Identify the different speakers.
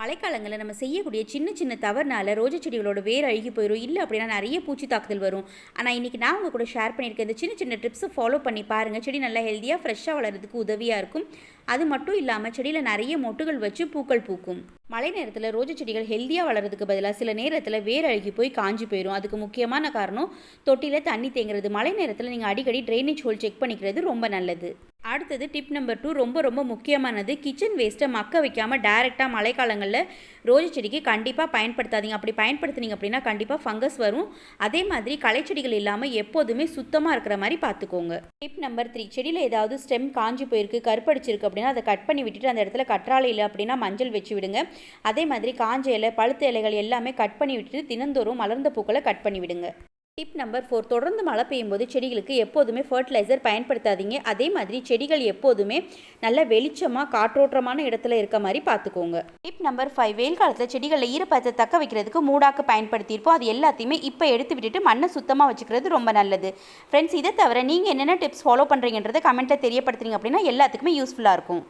Speaker 1: மழைக்காலங்களில் நம்ம செய்யக்கூடிய சின்ன சின்ன தவறுனால ரோஜா செடிகளோட வேர் அழுகி போயிடும் இல்லை அப்படின்னா நிறைய பூச்சி தாக்குதல் வரும். ஆனால் இன்றைக்கி நான் உங்கள் கூட ஷேர் பண்ணியிருக்கேன் இந்த சின்ன சின்ன டிப்ஸை ஃபாலோ பண்ணி பாருங்கள் செடி நல்லா ஹெல்த்தியாக ஃப்ரெஷ்ஷாக வளர்கிறதுக்கு உதவியாக இருக்கும். அது மட்டும் இல்லாமல் செடியில் நிறைய மொட்டுகள் வச்சு பூக்கள் பூக்கும். மழை நேரத்தில் ரோஜா செடிகள் ஹெல்த்தியாக வளர்கிறதுக்கு பதிலாக சில நேரத்தில் வேர் அழுகி போய் காஞ்சி போயிடும் அதுக்கு முக்கியமான காரணம் தொட்டியில் தண்ணி தேங்குறது. மழை நேரத்தில் நீங்கள் அடிக்கடி ட்ரைனேஜ் ஹோல் செக் பண்ணிக்கிறது ரொம்ப நல்லது. அடுத்தது டிப் நம்பர் டூ ரொம்ப ரொம்ப முக்கியமானது கிச்சன் வேஸ்ட்டை மக்க வைக்காமல் டைரெக்டாக மழைக்காலங்களில் ரோஜா செடிக்கு கண்டிப்பாக பயன்படுத்தாதீங்க. அப்படி பயன்படுத்துனீங்க அப்படின்னா கண்டிப்பாக ஃபங்கஸ் வரும். அதே மாதிரி களைச்செடிகள் இல்லாமல் எப்போதுமே சுத்தமாக இருக்கிற மாதிரி பார்த்துக்கோங்க. டிப் நம்பர் த்ரீ செடியில் ஏதாவது ஸ்டெம் காஞ்சி போயிருக்கு கருப்படிச்சிருக்கு அப்படின்னா அதை கட் பண்ணி விட்டுட்டு அந்த இடத்துல கற்றாழை இல்லை அப்படின்னா மஞ்சள் வச்சு விடுங்க. அதே மாதிரி காஞ்ச இலை பழுத்த இலைகள் எல்லாமே கட் பண்ணி விட்டுட்டு தினந்தோறும் மலர்ந்த பூக்களை கட் பண்ணி விடுங்க. டிப் நம்பர் ஃபோர் தொடர்ந்து மழை பெய்யும் போது செடிகளுக்கு எப்போதுமே ஃபர்டிலைசர் பயன்படுத்தாதீங்க. அதே மாதிரி செடிகள் எப்போதுமே நல்ல வெளிச்சமாக காற்றோட்டமான இடத்துல இருக்க மாதிரி பார்த்துக்கோங்க. டிப் நம்பர் ஃபைவ் வெயில் காலத்தில் செடிகளில் ஈரப்பதத்தை தக்க வைக்கிறதுக்கு மூடாக்கு பயன்படுத்தியிருப்போம். அது எல்லாத்தையுமே இப்போ எடுத்து விட்டுட்டு மண்ணை சுத்தமாக வச்சுக்கிறது ரொம்ப நல்லது. ஃப்ரெண்ட்ஸ் இதை தவிர நீங்கள் என்னென்ன டிப்ஸ் ஃபாலோ பண்ணுறீங்கன்றதை கமெண்ட்டில் தெரியப்படுத்துறீங்க அப்படின்னா எல்லாத்துக்குமே யூஸ்ஃபுல்லாக இருக்கும்.